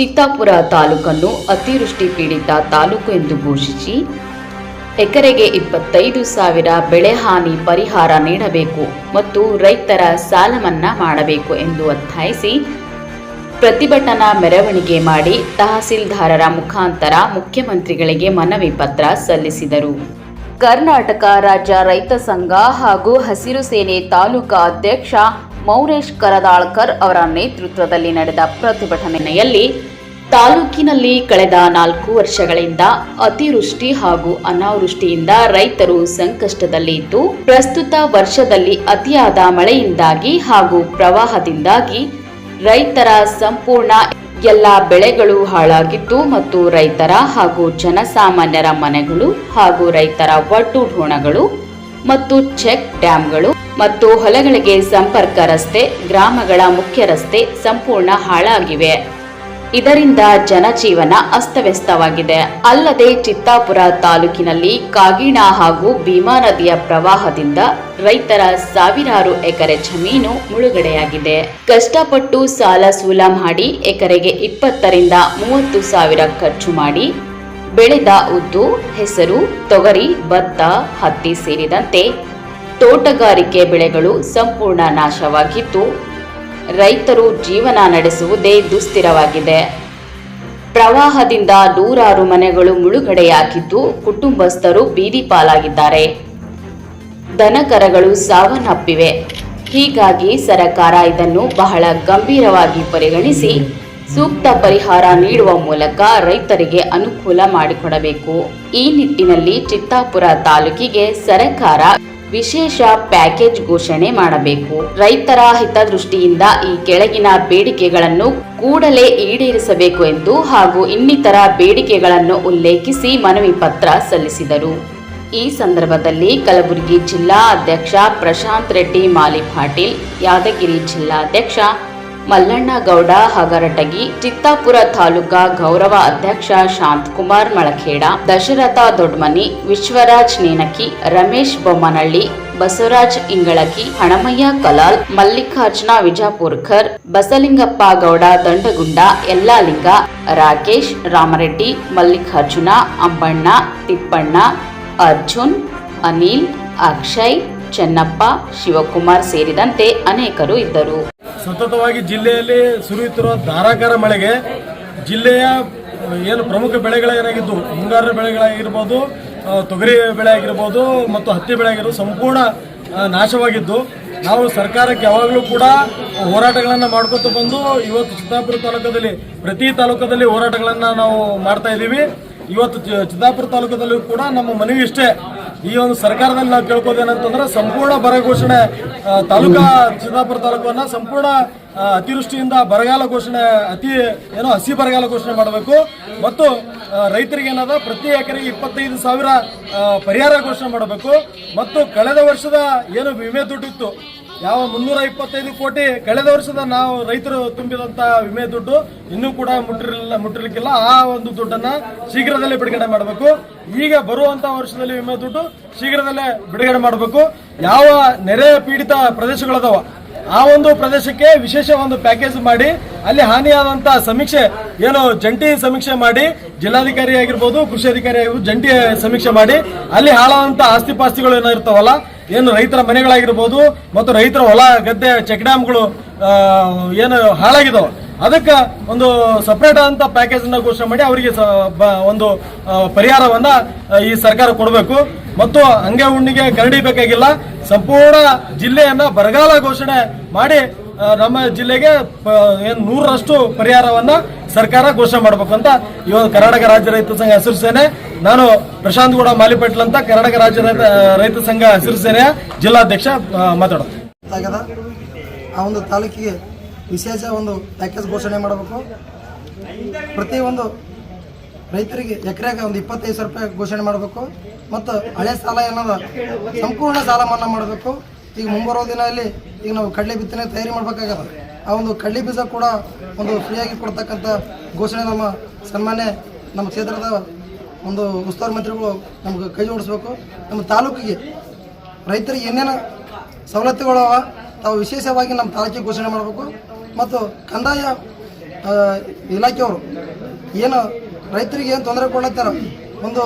ಚಿತ್ತಾಪುರ ತಾಲೂಕನ್ನು ಅತಿವೃಷ್ಟಿ ಪೀಡಿತ ತಾಲೂಕು ಎಂದು ಘೋಷಿಸಿ ಎಕರೆಗೆ ಇಪ್ಪತ್ತೈದು ಸಾವಿರ ಬೆಳೆ ಹಾನಿ ಪರಿಹಾರ ನೀಡಬೇಕು ಮತ್ತು ರೈತರ ಸಾಲ ಮನ್ನಾ ಮಾಡಬೇಕು ಎಂದು ಒತ್ತಾಯಿಸಿ ಪ್ರತಿಭಟನಾ ಮೆರವಣಿಗೆ ಮಾಡಿ ತಹಸೀಲ್ದಾರರ ಮುಖಾಂತರ ಮುಖ್ಯಮಂತ್ರಿಗಳಿಗೆ ಮನವಿ ಪತ್ರ ಸಲ್ಲಿಸಿದರು. ಕರ್ನಾಟಕ ರಾಜ್ಯ ರೈತ ಸಂಘ ಹಾಗೂ ಹಸಿರು ಸೇನೆ ತಾಲೂಕಾ ಅಧ್ಯಕ್ಷ ಮೌರೇಶ್ ಕರದಾಳ್ಕರ್ ಅವರ ನೇತೃತ್ವದಲ್ಲಿ ನಡೆದ ಪ್ರತಿಭಟನೆಯಲ್ಲಿ ತಾಲೂಕಿನಲ್ಲಿ ಕಳೆದ ನಾಲ್ಕು ವರ್ಷಗಳಿಂದ ಅತಿವೃಷ್ಟಿ ಹಾಗೂ ಅನಾವೃಷ್ಟಿಯಿಂದ ರೈತರು ಸಂಕಷ್ಟದಲ್ಲಿದ್ದು, ಪ್ರಸ್ತುತ ವರ್ಷದಲ್ಲಿ ಅತಿಯಾದ ಮಳೆಯಿಂದಾಗಿ ಹಾಗೂ ಪ್ರವಾಹದಿಂದಾಗಿ ರೈತರ ಸಂಪೂರ್ಣ ಎಲ್ಲ ಬೆಳೆಗಳು ಹಾಳಾಗಿದ್ದು ಮತ್ತು ರೈತರ ಹಾಗೂ ಜನಸಾಮಾನ್ಯರ ಮನೆಗಳು ಹಾಗೂ ರೈತರ ಒಟ್ಟು ಢೋಣಗಳು ಮತ್ತು ಚೆಕ್ ಡ್ಯಾಂಗಳು ಮತ್ತು ಹೊಲಗಳಿಗೆ ಸಂಪರ್ಕ ರಸ್ತೆ, ಗ್ರಾಮಗಳ ಮುಖ್ಯ ರಸ್ತೆ ಸಂಪೂರ್ಣ ಹಾಳಾಗಿವೆ. ಇದರಿಂದ ಜನಜೀವನ ಅಸ್ತವ್ಯಸ್ತವಾಗಿದೆ. ಅಲ್ಲದೆ ಚಿತ್ತಾಪುರ ತಾಲೂಕಿನಲ್ಲಿ ಕಾಗಿಣ ಹಾಗೂ ಭೀಮಾ ನದಿಯ ಪ್ರವಾಹದಿಂದ ರೈತರ ಸಾವಿರಾರು ಎಕರೆ ಜಮೀನು ಮುಳುಗಡೆಯಾಗಿದೆ. ಕಷ್ಟಪಟ್ಟು ಸಾಲ ಸೂಲ ಮಾಡಿ ಎಕರೆಗೆ ಇಪ್ಪತ್ತರಿಂದ ಮೂವತ್ತು ಸಾವಿರ ಖರ್ಚು ಮಾಡಿ ಬೆಳೆದ ಉದ್ದು, ಹೆಸರು, ತೊಗರಿ, ಭತ್ತ, ಹತ್ತಿ ಸೇರಿದಂತೆ ತೋಟಗಾರಿಕೆ ಬೆಳೆಗಳು ಸಂಪೂರ್ಣ ನಾಶವಾಗಿದ್ದು ರೈತರು ಜೀವನ ನಡೆಸುವುದೇ ದುಸ್ಥಿರವಾಗಿದೆ. ಪ್ರವಾಹದಿಂದ ನೂರಾರು ಮನೆಗಳು ಮುಳುಗಡೆಯಾಗಿದ್ದು ಕುಟುಂಬಸ್ಥರು ಬೀದಿ ಪಾಲಾಗಿದ್ದಾರೆ. ದನಕರಗಳು ಸಾವನ್ನಪ್ಪಿವೆ. ಹೀಗಾಗಿ ಸರಕಾರ ಇದನ್ನು ಬಹಳ ಗಂಭೀರವಾಗಿ ಪರಿಗಣಿಸಿ ಸೂಕ್ತ ಪರಿಹಾರ ನೀಡುವ ಮೂಲಕ ರೈತರಿಗೆ ಅನುಕೂಲ ಮಾಡಿಕೊಡಬೇಕು. ಈ ನಿಟ್ಟಿನಲ್ಲಿ ಚಿತ್ತಾಪುರ ತಾಲೂಕಿಗೆ ಸರಕಾರ ವಿಶೇಷ ಪ್ಯಾಕೇಜ್ ಘೋಷಣೆ ಮಾಡಬೇಕು. ರೈತರ ಹಿತದೃಷ್ಟಿಯಿಂದ ಈ ಕೆಳಗಿನ ಬೇಡಿಕೆಗಳನ್ನು ಕೂಡಲೇ ಈಡೇರಿಸಬೇಕು ಎಂದು ಹಾಗೂ ಇನ್ನಿತರ ಬೇಡಿಕೆಗಳನ್ನು ಉಲ್ಲೇಖಿಸಿ ಮನವಿ ಪತ್ರ ಸಲ್ಲಿಸಿದರು. ಈ ಸಂದರ್ಭದಲ್ಲಿ ಕಲಬುರಗಿ ಜಿಲ್ಲಾ ಅಧ್ಯಕ್ಷ ಪ್ರಶಾಂತ್ ರೆಡ್ಡಿ, ಮಾಲಿ ಪಾಟೀಲ್, ಯಾದಗಿರಿ ಜಿಲ್ಲಾಧ್ಯಕ್ಷ ಮಲ್ಲಣ್ಣ ಗೌಡ ಹಗರಟಗಿ, ಚಿತ್ತಾಪುರ ತಾಲೂಕಾ ಗೌರವ ಅಧ್ಯಕ್ಷ ಶಾಂತಕುಮಾರ್ ಮಳಖೇಡ, ದಶರಥ ದೊಡ್ಮನಿ, ವಿಶ್ವರಾಜ್ ನೇನಕಿ ರಮೇಶ್ ಬೊಮ್ಮನಹಳ್ಳಿ ಬಸವರಾಜ್ ಇಂಗಳಕಿ, ಹಣಮಯ್ಯ ಕಲಾಲ್, ಮಲ್ಲಿಕಾರ್ಜುನ ವಿಜಾಪುರ್ಕರ್, ಬಸಲಿಂಗಪ್ಪ ಗೌಡ ದಂಡಗುಂಡ, ಯಲ್ಲಾಲಿಂಗ, ರಾಕೇಶ್ ರಾಮರೆಡ್ಡಿ, ಮಲ್ಲಿಕಾರ್ಜುನ, ಅಂಬಣ್ಣ, ತಿಪ್ಪಣ್ಣ, ಅರ್ಜುನ್, ಅನಿಲ್, ಅಕ್ಷಯ್, ಚೆನ್ನಪ್ಪ, ಶಿವಕುಮಾರ್ ಸೇರಿದಂತೆ ಅನೇಕರು ಇದ್ದರು. ಸತತವಾಗಿ ಜಿಲ್ಲೆಯಲ್ಲಿ ಸುರಿಯುತ್ತಿರುವ ಧಾರಾಕಾರ ಮಳೆಗೆ ಜಿಲ್ಲೆಯ ಏನು ಪ್ರಮುಖ ಬೆಳೆಗಳೇನಾಗಿದ್ದು, ಮುಂಗಾರು ಬೆಳೆಗಳಾಗಿರ್ಬೋದು ತೊಗರಿ ಬೆಳೆ ಆಗಿರ್ಬೋದು ಮತ್ತು ಹತ್ತಿ ಬೆಳೆ ಆಗಿರ್ಬೋದು ಸಂಪೂರ್ಣ ನಾಶವಾಗಿದ್ದು, ನಾವು ಸರ್ಕಾರಕ್ಕೆ ಯಾವಾಗಲೂ ಕೂಡ ಹೋರಾಟಗಳನ್ನು ಮಾಡ್ಕೊತ ಬಂದು ಇವತ್ತು ಚಿತ್ತಾಪುರ ತಾಲೂಕದಲ್ಲಿ, ಪ್ರತಿ ತಾಲೂಕದಲ್ಲಿ ಹೋರಾಟಗಳನ್ನು ನಾವು ಮಾಡ್ತಾ ಇದ್ದೀವಿ. ಇವತ್ತು ಚಿತ್ತಾಪುರ ತಾಲೂಕದಲ್ಲೂ ಕೂಡ ನಮ್ಮ ಮನವಿ ಇಷ್ಟೇ. ಈ ಒಂದು ಸರ್ಕಾರದಲ್ಲಿ ನಾವು ಕೇಳ್ಕೋದೇನಂತಂದ್ರೆ ಸಂಪೂರ್ಣ ಬರ ಘೋಷಣೆ ತಾಲೂಕಾ ಚಿತ್ತಾಪುರ ತಾಲೂಕನ್ನ ಸಂಪೂರ್ಣ ಅತಿವೃಷ್ಟಿಯಿಂದ ಬರಗಾಲ ಘೋಷಣೆ, ಅತಿ, ಏನೋ ಹಸಿ ಬರಗಾಲ ಘೋಷಣೆ ಮಾಡಬೇಕು. ಮತ್ತು ರೈತರಿಗೆ ಏನದ, ಪ್ರತಿ ಎಕರೆಗೆ ಇಪ್ಪತ್ತೈದು ಸಾವಿರ ಪರಿಹಾರ ಘೋಷಣೆ ಮಾಡಬೇಕು. ಮತ್ತು ಕಳೆದ ವರ್ಷದ ಏನು ವಿಮೆ ದುಡ್ಡಿತ್ತು ಯಾವ ಮುನ್ನೂರ ಇಪ್ಪತ್ತೈದು ಕೋಟಿ ಕಳೆದ ವರ್ಷದ ನಾವು ರೈತರು ತುಂಬಿದಂತ ವಿಮೆ ದುಡ್ಡು ಇನ್ನೂ ಕೂಡ ಮುಟ್ಟಿರಲಿಲ್ಲ, ಮುಟ್ಟಿರ್ಲಿಕ್ಕಿಲ್ಲ. ಆ ಒಂದು ದುಡ್ಡನ್ನ ಶೀಘ್ರದಲ್ಲೇ ಬಿಡುಗಡೆ ಮಾಡಬೇಕು. ಈಗ ಬರುವಂತ ವರ್ಷದಲ್ಲಿ ವಿಮೆ ದುಡ್ಡು ಶೀಘ್ರದಲ್ಲೇ ಬಿಡುಗಡೆ ಮಾಡಬೇಕು. ಯಾವ ನೆರೆ ಪೀಡಿತ ಪ್ರದೇಶಗಳದಾವ, ಆ ಒಂದು ಪ್ರದೇಶಕ್ಕೆ ವಿಶೇಷ ಒಂದು ಪ್ಯಾಕೇಜ್ ಮಾಡಿ, ಅಲ್ಲಿ ಹಾನಿಯಾದಂತ ಸಮೀಕ್ಷೆ, ಏನು ಜಂಟಿ ಸಮೀಕ್ಷೆ ಮಾಡಿ, ಜಿಲ್ಲಾಧಿಕಾರಿ ಆಗಿರ್ಬೋದು, ಕೃಷಿ ಅಧಿಕಾರಿ ಆಗಿರ್ಬೋದು, ಜಂಟಿ ಸಮೀಕ್ಷೆ ಮಾಡಿ, ಅಲ್ಲಿ ಹಾಳಾದಂತ ಆಸ್ತಿ ಪಾಸ್ತಿಗಳು ಏನೋ ಇರ್ತಾವಲ್ಲ ಏನು ರೈತರ ಮನೆಗಳಾಗಿರ್ಬೋದು ಮತ್ತು ರೈತರ ಹೊಲ, ಗದ್ದೆ, ಚೆಕ್ ಡ್ಯಾಮ್ಗಳು ಏನು ಹಾಳಾಗಿದ್ದಾವೆ ಅದಕ್ಕೆ ಒಂದು ಸಪ್ರೇಟ್ ಆದಂಥ ಪ್ಯಾಕೇಜ್ ಅನ್ನ ಘೋಷಣೆ ಮಾಡಿ ಅವರಿಗೆ ಒಂದು ಪರಿಹಾರವನ್ನು ಈ ಸರ್ಕಾರ ಕೊಡಬೇಕು. ಮತ್ತು ಹಂಗೆ ಉಣ್ಣಿಗೆ ಕರಡಿ ಬೇಕಾಗಿಲ್ಲ. ಸಂಪೂರ್ಣ ಜಿಲ್ಲೆಯನ್ನ ಬರಗಾಲ ಘೋಷಣೆ ಮಾಡಿ ನಮ್ಮ ಜಿಲ್ಲೆಗೆ ಏನು ನೂರರಷ್ಟು ಪರಿಹಾರವನ್ನ ಸರ್ಕಾರ ಘೋಷಣೆ ಮಾಡಬೇಕು ಅಂತ ಇವತ್ತು ಕರ್ನಾಟಕ ರಾಜ್ಯ ರೈತ ಸಂಘ ಹಸಿರು ನಾನು ಪ್ರಶಾಂತ್ ಗೌಡ ಮಾಲಿಪೆಟ್ಲ ಅಂತ ಕರ್ನಾಟಕ ರಾಜ್ಯ ರೈತ ರೈತ ಸಂಘ ಹಸಿರು ಸೇನೆಯ ಜಿಲ್ಲಾಧ್ಯಕ್ಷ ಮಾತಾಡೋದು. ಆ ಒಂದು ತಾಲೂಕಿಗೆ ವಿಶೇಷ ಒಂದು ಪ್ಯಾಕೇಜ್ ಘೋಷಣೆ ಮಾಡಬೇಕು. ಪ್ರತಿ ಒಂದು ರೈತರಿಗೆ ಎಕರೆಗೆ ಒಂದು ಇಪ್ಪತ್ತೈದು ಸಾವಿರ ರೂಪಾಯಿ ಘೋಷಣೆ ಮಾಡಬೇಕು. ಮತ್ತು ಹಳೆ ಸಾಲ ಏನದ ಸಂಪೂರ್ಣ ಸಾಲ ಮನ್ನಾ ಮಾಡಬೇಕು. ಈಗ ಮುಂಬರೋ ದಿನದಲ್ಲಿ ಈಗ ನಾವು ಕಡಲೆ ಬಿತ್ತನೆ ತಯಾರಿ ಮಾಡಬೇಕಾಗದ. ಆ ಒಂದು ಕಡಲೆ ಬೀಜ ಕೂಡ ಒಂದು ಫ್ರೀಯಾಗಿ ಕೊಡ್ತಕ್ಕಂಥ ಘೋಷಣೆ ನಮ್ಮ ಸನ್ಮಾನ್ಯ ನಮ್ಮ ಕ್ಷೇತ್ರದ ಒಂದು ಉಸ್ತುವಾರಿ ಮಂತ್ರಿಗಳು ನಮ್ಗೆ ಕೈ ಜೋಡಿಸ್ಬೇಕು. ನಮ್ಮ ತಾಲೂಕಿಗೆ ರೈತರಿಗೆ ಏನೇನು ಸವಲತ್ತುಗಳು ತಾವು ವಿಶೇಷವಾಗಿ ನಮ್ಮ ತಾಲೂಕಿಗೆ ಘೋಷಣೆ ಮಾಡಬೇಕು. ಮತ್ತು ಕಂದಾಯ ಇಲಾಖೆಯವರು ಏನು ರೈತರಿಗೆ ಏನು ತೊಂದರೆ ಕೊಡ್ಲತ್ತಾರ, ಒಂದು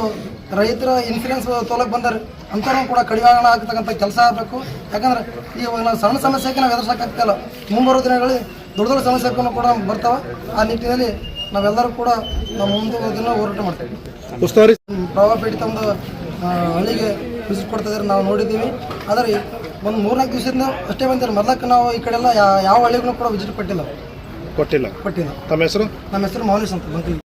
ರೈತರ ಇನ್ಸೂರೆನ್ಸ್ ತೋಲಕ್ಕೆ ಬಂದರೆ ಅಂಥವ್ರನ್ನ ಕೂಡ ಕಡಿವಾಣ ಆಗ್ತಕ್ಕಂಥ ಕೆಲಸ ಆಗಬೇಕು. ಯಾಕಂದ್ರೆ ಈ ಒಂದು ಸಣ್ಣ ಸಮಸ್ಯೆಗೆ ನಾವು ಎದುರಿಸೋಕ್ಕಾಗ್ತಿಲ್ಲ ಮುಂಬರುವ ದಿನಗಳಲ್ಲಿ ದೊಡ್ಡ ದೊಡ್ಡ ಸಮಸ್ಯೆಗಳನ್ನು ಕೂಡ ಬರ್ತಾವೆ. ಆ ನಿಟ್ಟಿನಲ್ಲಿ ನಾವೆಲ್ಲರೂ ಕೂಡ ನಮ್ಮ ಮುಂದೆ ದಿನ ಹೋರಾಟ ಮಾಡ್ತೇವೆ ಉಸ್ತುವಾರಿ ಪ್ರವಾಹ ಪೀಡಿತ ಒಂದು ಹಳ್ಳಿಗೆ ವಿಸಿಟ್ ಕೊಡ್ತಾ ಇದ್ದಾರೆ ನಾವು ನೋಡಿದ್ದೀವಿ. ಆದರೆ ಒಂದು ಮೂರ್ನಾಲ್ಕು ದಿವಸದಿಂದ ಅಷ್ಟೇ ಬಂದಿಲ್ಲ ಮೊದಲಕ್ಕೆ ನಾವು ಈ ಕಡೆ ಎಲ್ಲ ಯಾವ ಹಳ್ಳಿಗೂ ಕೂಡ ವಿಸಿಟ್ ಕೊಟ್ಟಿಲ್ಲ. ಕೊಟ್ಟಿಲ್ಲ. ಕೊಟ್ಟಿಲ್ಲ. ತಮ್ಮ ಹೆಸರು? ನಮ್ಮ ಹೆಸರು ಮೌಲೇಶ್ ಅಂತ ಬಂತೀವಿ